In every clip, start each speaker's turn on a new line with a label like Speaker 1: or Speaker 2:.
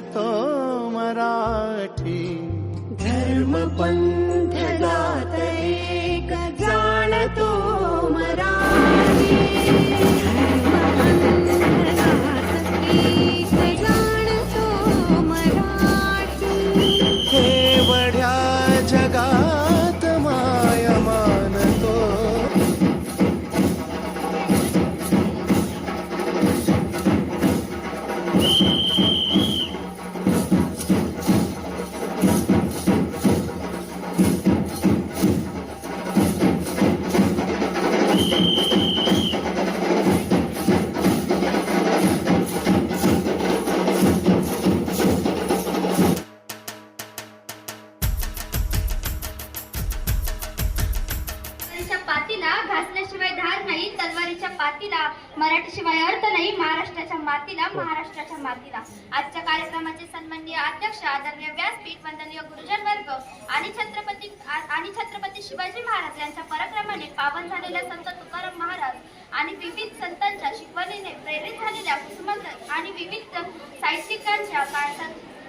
Speaker 1: तो मराठी।
Speaker 2: जि म मातीला मराठीशिवाय अर्थ नाही महाराष्ट्राच्या मातीला महाराष्ट्राच्या मातीला. आजच्या कार्यक्रमाचे सन्माननीय अध्यक्ष आदरणीय व्यासपीठ वंदनीय गुरुजन वर्ग आणि छत्रपती आणि छत्रपती शिवाजी महाराज यांच्या पराक्रमाने पावन झालेल्या संत तुकाराम महाराज आणि विविध संतांच्या शिकवणीने प्रेरित झालेल्या कुसुमाग्रज आणि विविध साहित्यिकांच्या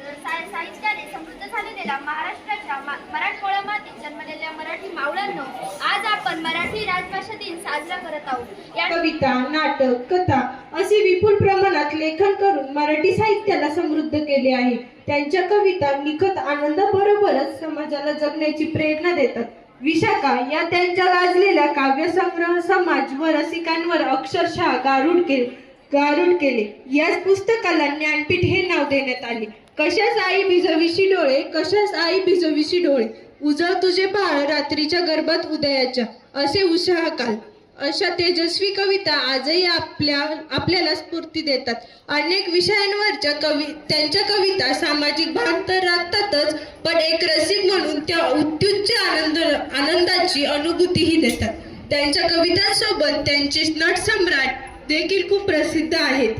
Speaker 2: साहित्याने समृद्ध झालेल्या महाराष्ट्राच्या मराठवाडा मातीत जन्मलेल्या मराठी मावळ्यांना आज आपण मराठी राजभाषा दिन साजरा करत आहोत. या
Speaker 3: कविता नाटक कथा असे विपुल प्रमाणात लेखन करून मराठी साहित्याला समृद्ध केले आहे. त्यांच्या कविता निखत आनंदाबरोबरच समाजाला जगण्याची प्रेरणा देतात. विशाखा या त्यांच्या गाजलेल्या काव्यसंग्रह समाज व रसिकांवर अक्षरशः गारुड केले गारुड केले. याच पुस्तकाला ज्ञानपीठ हे नाव देण्यात आले. कशाच आई भिजविशी डोळे? कशाच आई भिजविशी डोळे? उजळ तुझे बाळ रात्रीच्या गर्भात उदयाच्या. असे उषाकाल अशा तेजस्वी कविता आजही आपल्या आपल्याला स्फूर्ती देतात. अनेक विषयांवरच्या कवी त्यांच्या कविता सामाजिक भान तर राखतातच पण एक रसिक म्हणून त्या उत्युच्च आनंद आनंदाची अनुभूतीही देतात. त्यांच्या कवितांसोबत त्यांचे नट सम्राट देखील खूप प्रसिद्ध आहेत.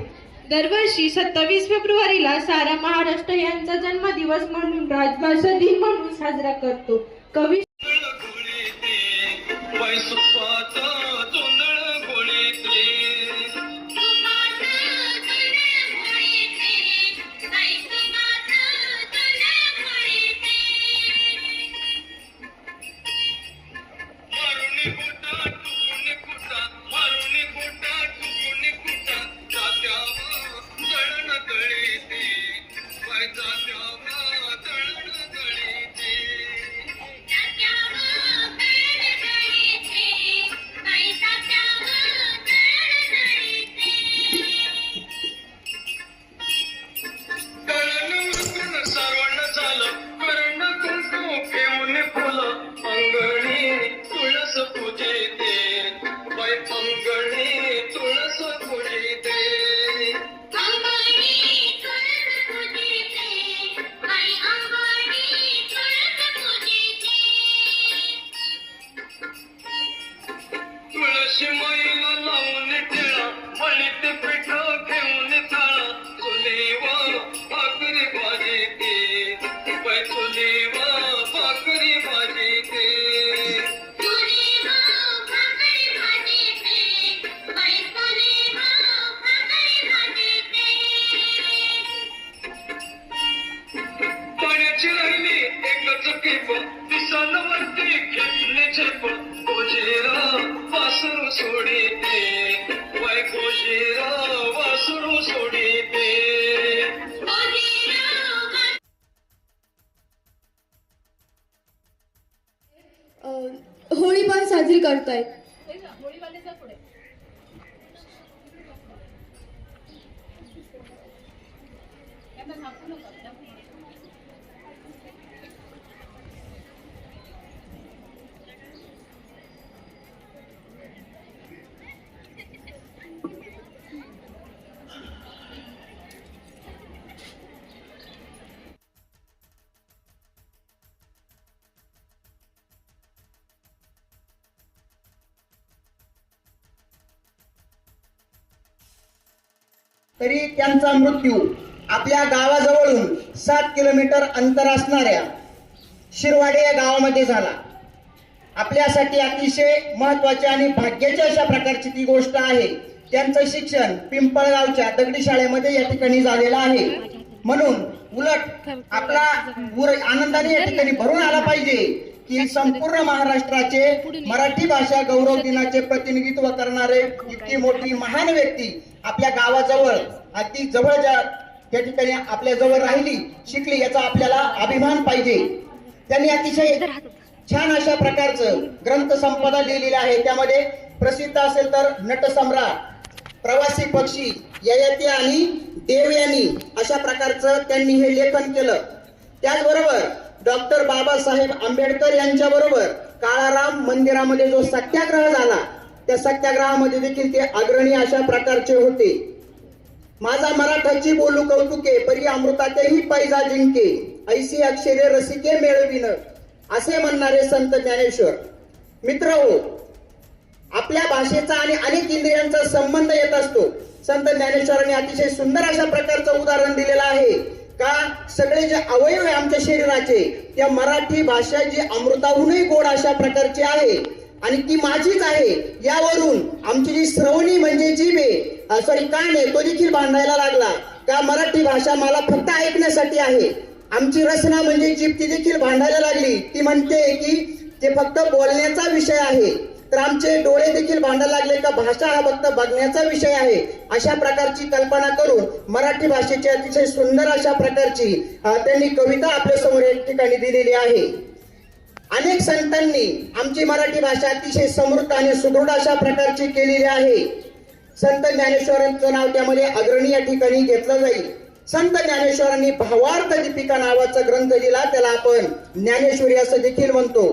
Speaker 3: दरवर्षी सत्तावीस फेब्रुवारीला सारा महाराष्ट्र यांचा जन्मदिवस म्हणून राजभाषा दिन म्हणून साजरा करतो. कवी
Speaker 4: होळी पण साजरी करतायत
Speaker 5: तरी त्यांचा मृत्यू आपल्या गावाजवळून सात किलोमीटर अंतर असणाऱ्या शिरवाडे या गावामध्ये झाला. आपल्यासाठी अतिशय महत्वाची आणि भाग्याची अशा प्रकारची ती गोष्ट आहे. त्यांचं शिक्षण पिंपळगावच्या दगडी शाळेमध्ये या ठिकाणी झालेलं आहे. म्हणून उलट आपला आनंदाने या ठिकाणी भरून आला पाहिजे. की संपूर्ण महाराष्ट्राचे मराठी भाषा गौरव दिनाचे प्रतिनिधित्व करणारे इतकी मोठी महान व्यक्ती आपल्या गावाजवळ अगदी जवळ ज्या त्या ठिकाणी आपल्या जवळ राहिली शिकली याचा आपल्याला अभिमान पाहिजे. त्यांनी अतिशय छान अशा प्रकारचं ग्रंथ संपदा लिहिलेली आहे. त्यामध्ये प्रसिद्ध असेल तर नटसम्राट प्रवासी पक्षी ययाती आणि देवयानी अशा प्रकारचं त्यांनी हे लेखन केलं. त्याचबरोबर डॉक्टर बाबासाहेब आंबेडकर यांच्या बरोबर काळाराम मंदिरामध्ये जो सत्याग्रह झाला त्या सत्याग्रहामध्ये देखील ते अग्रणी अशा प्रकारचे होते. माझा मराठाची बोलू कौतुके परी अमृतातेही पैजा जिंके ऐसी अक्षरे रसिके मेळविन असे म्हणणारे संत ज्ञानेश्वर. मित्र हो आपल्या भाषेचा आणि अनेक इंद्रियांचा संबंध येत असतो. संत ज्ञानेश्वरांनी अतिशय सुंदर अशा प्रकारचं उदाहरण दिलेलं आहे. का? सगळे जे अवयव आहे आमच्या शरीराचे त्या मराठी भाषा जी अमृताहूनही गोड अशा प्रकारची आहे. आणि ती माझीच आहे. यावरून आमची जी श्रवणी म्हणजे जीभ आहे सॉरी कान आहे तो देखील बांधायला लागला. का मराठी भाषा मला फक्त ऐकण्यासाठी आहे. आमची रचना म्हणजे जीभ ती देखील भांडायला लागली. ती म्हणते की ते फक्त बोलण्याचा विषय आहे. तर आमचे डोळे देखील भांडायला लागले. का भाषा हा फक्त बघण्याचा विषय आहे? अशा प्रकारची कल्पना करून मराठी भाषेची अतिशय सुंदर अशा प्रकारची त्यांनी कविता आपल्यासमोर एक ठिकाणी दिलेली आहे. अनेक संतांनी आमची मराठी भाषा अतिशय समृद्ध आणि सुदृढ अशा प्रकारची केलेली आहे. संत ज्ञानेश्वरांचं नाव त्यामध्ये अग्रणी या ठिकाणी घेतलं जाईल. संत ज्ञानेश्वरांनी भावार्थ दीपिका नावाचा ग्रंथ लिहिला त्याला आपण ज्ञानेश्वरी असं देखील म्हणतो.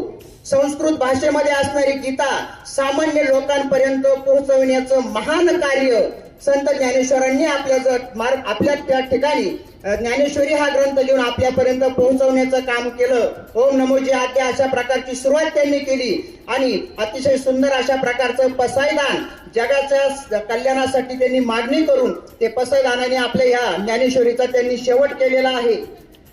Speaker 5: संस्कृत भाषेमध्ये असणारी गीता सामान्य लोकांपर्यंत पोहोचवण्याचं महान कार्य संत ज्ञानेश्वरांनी आपल्या मार्ग आपल्या त्या ठिकाणी ज्ञानेश्वरी हा ग्रंथ लिहून आपल्यापर्यंत पोहोचवण्याचं काम केलं. ओम नमोजी आद्या अशा प्रकारची सुरुवात त्यांनी केली. आणि अतिशय सुंदर अशा प्रकारचं पसायदान जगाच्या कल्याणासाठी त्यांनी मागणी करून ते पसायदानाने आपल्या या ज्ञानेश्वरीचा त्यांनी शेवट केलेला आहे.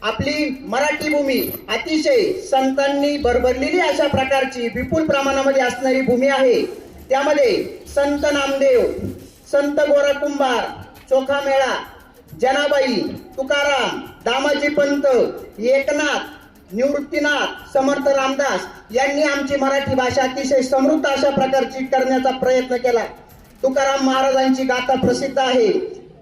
Speaker 5: आपली मराठी भूमी अतिशय संतांनी भरभरलेली अशा प्रकारची विपुल प्रमाणामध्ये असणारी भूमी आहे. त्यामध्ये संत नामदेव संत गोरा कुंभार चोखा मेळा जनाबाई तुकाराम दामाजी पंत एकनाथ निवृत्तीनाथ समर्थ रामदास यांनी आमची मराठी भाषा अतिशय समृद्ध अशा प्रकारची करण्याचा प्रयत्न केला. तुकाराम महाराजांची गाथा प्रसिद्ध आहे.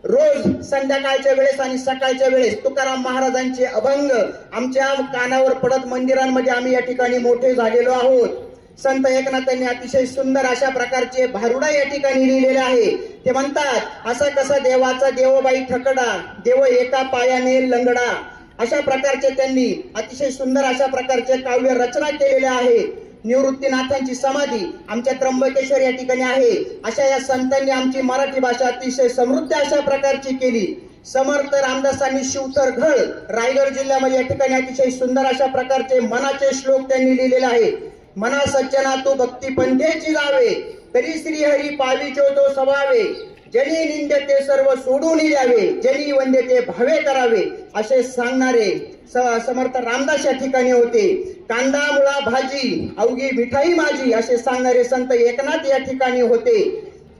Speaker 5: रोज संध्याकाळच्या वेळेस आणि सकाळच्या वेळेस तुकाराम महाराजांचे अभंग आमच्या कानावर पडत मंदिरांमध्ये आम्ही या ठिकाणी मोठे झालेलो आहोत. संत एकनाथांनी अतिशय सुंदर अशा प्रकारचे भारुडा या ठिकाणी लिहिलेले आहे. ते म्हणतात असा कसा देवाचा देवबाई ठकडा देव एका पायाने लंगडा. अशा प्रकारचे त्यांनी अतिशय सुंदर अशा प्रकारचे काव्य रचना केलेल्या आहे निवृत्तीनाथांची समाधी आमच्या त्र्यंबकेश्वर या ठिकाणी आहे. अशा या संतांनी आमची मराठी भाषा अतिशय समृद्ध अशा प्रकारची केली. समर्थ रामदासांनी शिवतर घळ रायगड जिल्ह्यामध्ये या ठिकाणी अतिशय सुंदर अशा प्रकारचे मनाचे श्लोक त्यांनी लिहिलेले आहे. मना सज्जना तो भक्ती पंथेची जावे तरी श्री हरी पावीचो तो सभावे. जनी निंद ते सर्व सोडून द्यावे जनी वंदे ते भावे करावे असे सांगणारे स- समर्थ रामदास या ठिकाणी होते. कांदा मुळा भाजी अवघी मिठाई माझी असे सांगणारे संत एकनाथ या ठिकाणी होते.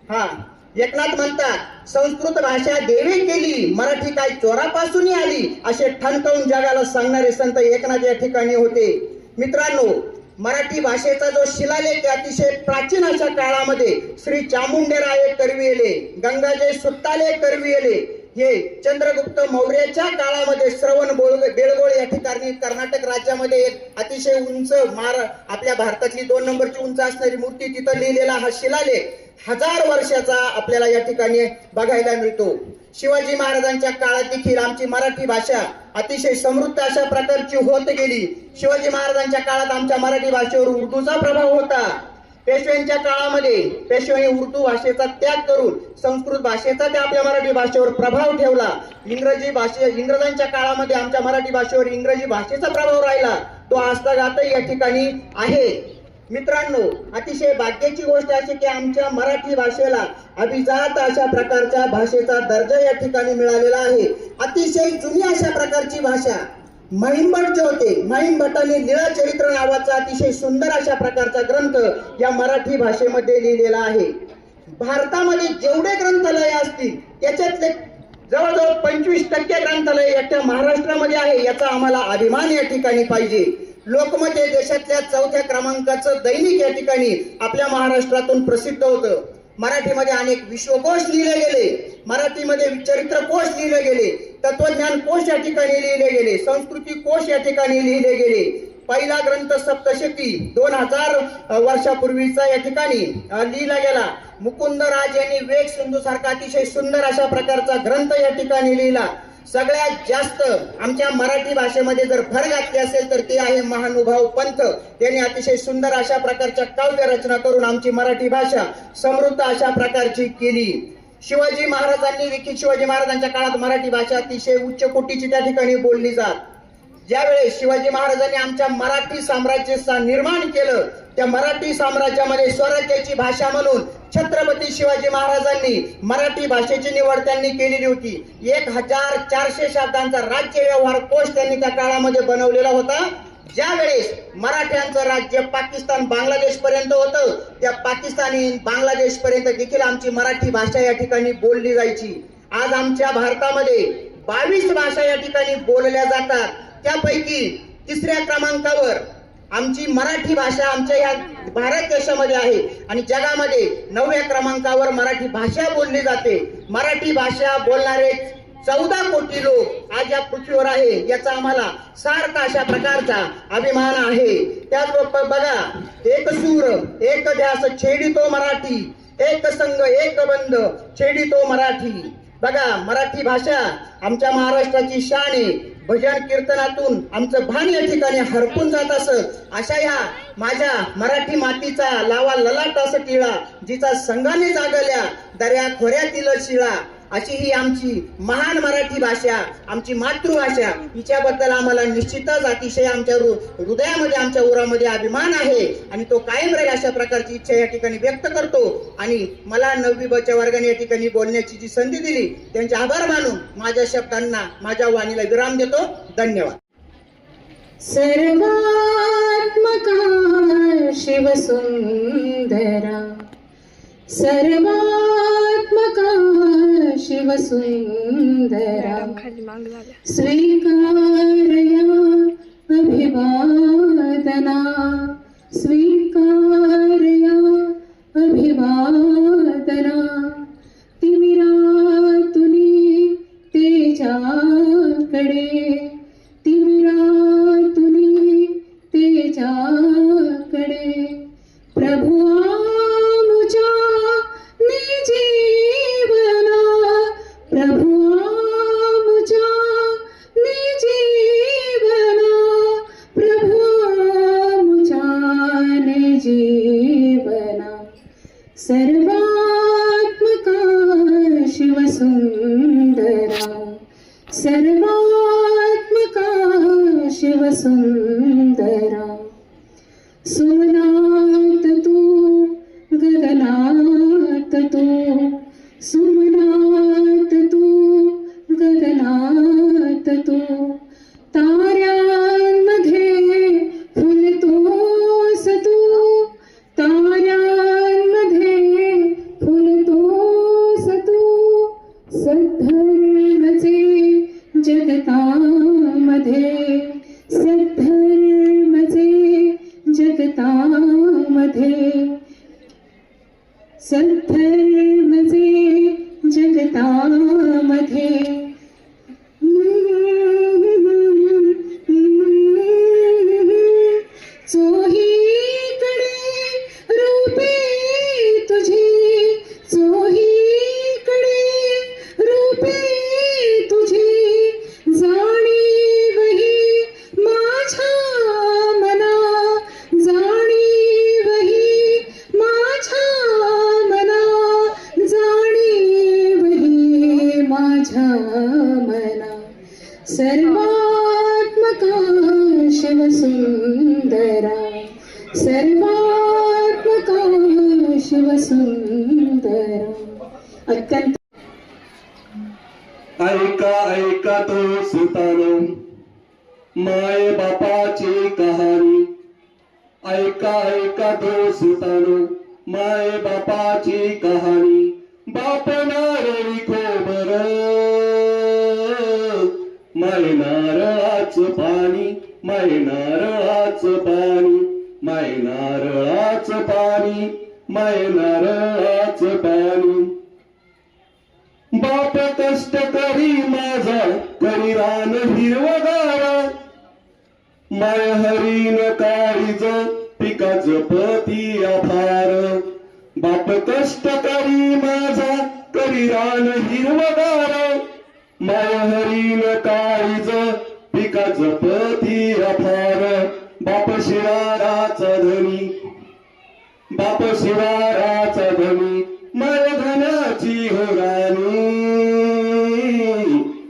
Speaker 5: हा एकनाथ म्हणतात संस्कृत भाषा देवी केली मराठी काय चोरापासून आली असे ठणकावून जगाला सांगणारे संत एकनाथ या ठिकाणी होते. मित्रांनो मराठी भाषेचा जो शिलालेख अतिशय प्राचीन अशा काळामध्ये श्री चामुंडेराय करविले गंगाजय सुट्टाले करविले हे चंद्रगुप्त मौर्याच्या काळामध्ये श्रवण बोळ बेळगोळ या ठिकाणी कर्नाटक राज्यामध्ये एक अतिशय उंच मार आपल्या भारतातली दोन नंबरची उंच असणारी मूर्ती तिथं लिहिलेला हा शिलालेख हजार वर्षाचा आपल्याला या ठिकाणी बघायला मिळतो. शिवाजी महाराजांच्या काळात देखील आमची मराठी भाषा अतिशय समृद्ध अशा प्रकारची होत गेली. शिवाजी महाराजांच्या काळात आमच्या मराठी भाषेवर उर्दूचा प्रभाव होता. पेशव्यांच्या काळामध्ये पेशव्यांनी उर्दू भाषेचा त्याग करून संस्कृत भाषेचा त्या आपल्या मराठी भाषेवर प्रभाव ठेवला. इंग्रजी भाषे इंग्रजांच्या काळामध्ये आमच्या मराठी भाषेवर इंग्रजी भाषेचा प्रभाव राहिला. तो आजतागातही या ठिकाणी आहे. मित्रांनो अतिशय भाग्याची गोष्ट अशी की आमच्या मराठी भाषेला अभिजात अशा प्रकारच्या भाषेचा दर्जा या ठिकाणी मिळालेला आहे. अतिशय जुनी अशा प्रकारची भाषा. महिमभट जे होते महिमभटाने निळा चरित्र नावाचा अतिशय सुंदर अशा प्रकारचा ग्रंथ या मराठी भाषेमध्ये लिहिलेला आहे. भारतामध्ये जेवढे ग्रंथालय असतील त्याच्यातले जवळजवळ पंचवीस टक्के ग्रंथालय एकट्या महाराष्ट्रामध्ये आहे याचा आम्हाला अभिमान या ठिकाणी पाहिजे. लोकमत देशातल्या चौथ्या क्रमांकाचं दैनिक या ठिकाणी आपल्या महाराष्ट्रातून प्रसिद्ध होतं. मराठीमध्ये अनेक विश्वकोश लिहिले गेले. मराठीमध्ये चरित्रकोश लिहिले गेले. तत्वज्ञान कोश या ठिकाणी लिहिले गेले. संस्कृती कोश या ठिकाणी लिहिले गेले. पहिला ग्रंथ सप्तशती दोन हजार वर्षापूर्वीचा या ठिकाणी लिहिला गेला. मुकुंद राज यांनी वेग सिंधू सारखा अतिशय सुंदर अशा प्रकारचा ग्रंथ या ठिकाणी लिहिला. सगळ्यात जास्त आमच्या मराठी भाषेमध्ये जर भर घातली असेल तर ते आहे महानुभाव पंथ. त्यांनी अतिशय सुंदर अशा प्रकारच्या काव्य रचना करून आमची मराठी भाषा समृद्ध अशा प्रकारची केली. शिवाजी महाराजांनी विकी शिवाजी महाराजांच्या काळात मराठी भाषा अतिशय उच्च कोटीची त्या ठिकाणी बोलली जात. ज्यावेळेस शिवाजी महाराजांनी आमच्या मराठी साम्राज्याचा निर्माण केलं त्या मराठी साम्राज्यामध्ये स्वराज्याची भाषा म्हणून छत्रपती शिवाजी महाराजांनी मराठी भाषेची निवड त्यांनी केलेली होती. एक हजार चारशे शब्दांचा राज्य व्यवहार कोश त्यांनी त्या काळामध्ये बनवलेला होता. ज्या वेळेस मराठ्यांचं राज्य पाकिस्तान बांगलादेश पर्यंत होतं त्या पाकिस्तानी बांगलादेश पर्यंत देखील आमची मराठी भाषा या ठिकाणी बोलली जायची. आज आमच्या भारतामध्ये बावीस भाषा या ठिकाणी बोलल्या जातात. त्यापैकी तिसऱ्या क्रमांकावर आमची मराठी भाषा आमच्या या भारत देशामध्ये आहे आणि जगामध्ये नवव्या क्रमांकावर मराठी भाषा बोलली जाते. मराठी भाषा बोलणारे चौदा कोटी लोक आज या पृथ्वीवर आहे याचा आम्हाला सार्थ अशा प्रकारचा अभिमान आहे. त्याचबरोबर बघा एक सूर एक ध्यास छेडितो मराठी एक संघ एक बंद छेडितो मराठी. बघा मराठी भाषा आमच्या महाराष्ट्राची शान आहे. भजन कीर्तनातून आमचं भान या ठिकाणी हरपून जात असत अशा ह्या माझ्या मराठी मातीचा लावा ललाट असं टिळा जिचा संघाने जागल्या दर्या खोऱ्यातील शिळा. अशी ही आमची महान मराठी भाषा आमची मातृभाषा हिच्याबद्दल आम्हाला निश्चितच अतिशय आमच्या हृदयामध्ये आमच्या उरामध्ये अभिमान आहे. आणि तो कायम राहील अशा प्रकारची इच्छा या ठिकाणी व्यक्त करतो. आणि मला नववी बच्या वर्गाने या ठिकाणी बोलण्याची जी संधी दिली त्यांचे आभार मानून माझ्या शब्दांना माझ्या वाणीला विराम देतो. धन्यवाद.
Speaker 6: सर्वात्मका शिवसुंदरा सर्वा शिवसुन्दरा स्वीकारया अभिवादना। स्वीकारया अभिवादना।
Speaker 7: माय नारळाच पाणी माय नारळाच पाणी माय नारळाच पाणी माय नारळाच पाणी. बाप कष्ट करी माझा करी रान हिरवगार. माय हरीन काळीज पिकाच पती अफार. बाप कष्ट करी माझा करी रान हिरवगार. मायहरीन काळीज पिकाच पती अफार. बाप शिवाराचा धनी. बाप शिवाराचा धनी. माय धनाची हो राणी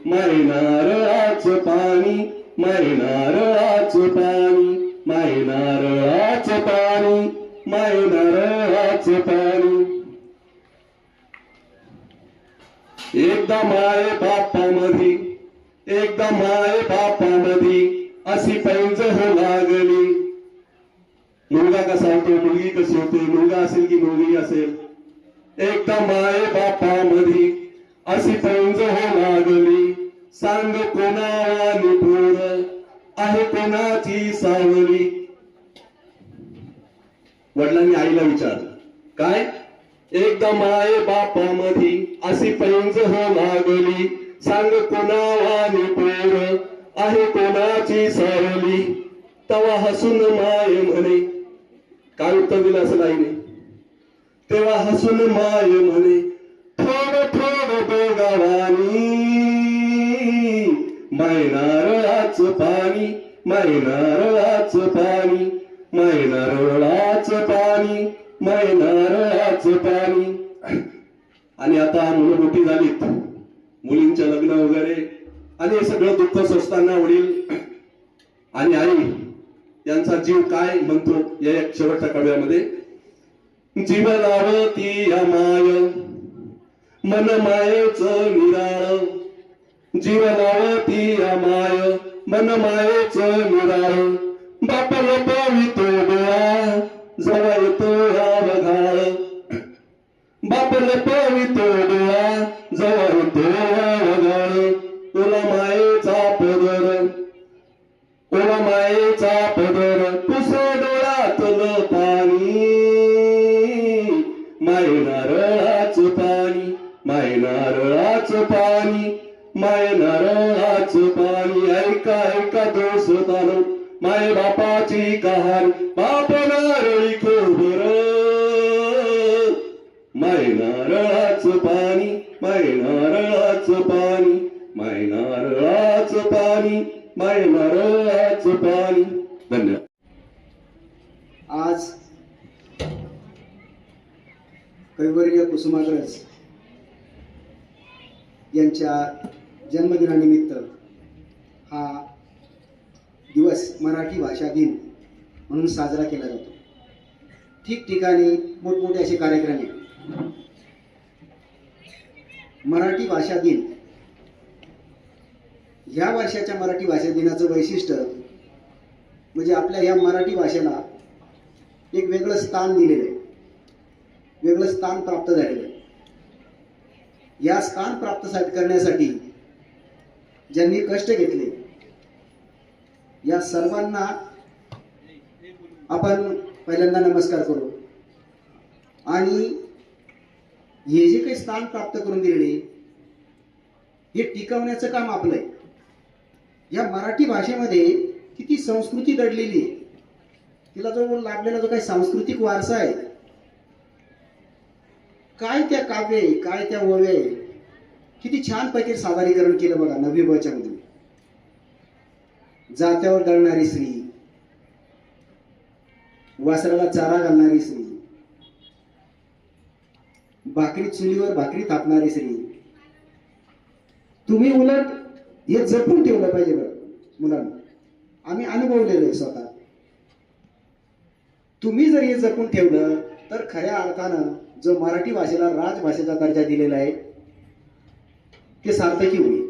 Speaker 7: माय नारळाच पाणी माय नारळाच पाणी माय नारळा एकदा माय बापामधी एकदा माय बापामधी अशी पैंज हो लागली. मुलगा कसा होतो मुलगी कशी होते मुलगा असेल की मुलगी असेल? एकदा माय बापामधी अशी पैंज हो लागली. सांग कोणावानी पोर आहे कोणाची सावली? वडिलांनी आईला विचारलं. काय? एकदा माय बापामधी अशी पैंज हो लागली. सांग कोणावानी पोर? आहे कोणाची सावली? तवा हसून माय म्हणे. काय उत्तर दिलं असं नाही तेव्हा हसून माय म्हणे थोड थोड बेगावानी. माय नारळाच पाणी माय नारळाच पाणी माय नारळाच पाणी माय नारळाच पाणी. आणि आता मुलं मोठी झालीत. मुलींचं लग्न वगैरे. आणि हे सगळं दुःख सोसताना वडील आणि आई यांचा जीव काय म्हणतो या शेवटच्या कव्यामध्ये? जीव लावती या माय. मन मायेच निराळ. जीव लावती या माय. मन मायेच निराळ. बाप लपवितो बाप लपवितो डोळा जवळ येतो या बघाळ तुला
Speaker 8: कविवर्य कुसुमाग्रज यांच्या जन्मदिनानिमित्त हा दिवस मराठी भाषा दिन म्हणून साजरा केला जातो. ठिकठिकाणी मोठमोठे असे कार्यक्रम आहेत. मराठी भाषा दिन. ह्या वर्षाच्या मराठी भाषा दिनाचं वैशिष्ट्य म्हणजे आपल्या ह्या मराठी भाषेला एक वेगळं स्थान दिलेलं आहे. वेगळं स्थान प्राप्त झालेलं आहे. या स्थान प्राप्त करण्यासाठी ज्यांनी कष्ट घेतले या सर्वांना आपण पहिल्यांदा नमस्कार करू. आणि हे जे काही स्थान प्राप्त करून दिलेले हे टिकवण्याचं काम आपलं आहे. या मराठी भाषेमध्ये किती संस्कृती दडलेली आहे. तिला जो लाभलेला जो काही सांस्कृतिक वारसा आहे काय त्या काव्य काय त्या ओव्या किती छान पैकी सादरीकरण केलं बघा नवी बच्या जात्यावर दळणारी स्त्री. वासराला चारा घालणारी स्त्री. भाकरी चुलीवर भाकरी तापणारी स्त्री. तुम्ही उलट हे जपून ठेवलं पाहिजे मुलांना. आम्ही अनुभवलेलो आहे स्वतः. तुम्ही जर हे जपून ठेवलं तर खऱ्या अर्थानं जो मराठी भाषेला राजभाषेचा दर्जा दिलेला आहे ते सार्थकी होईल.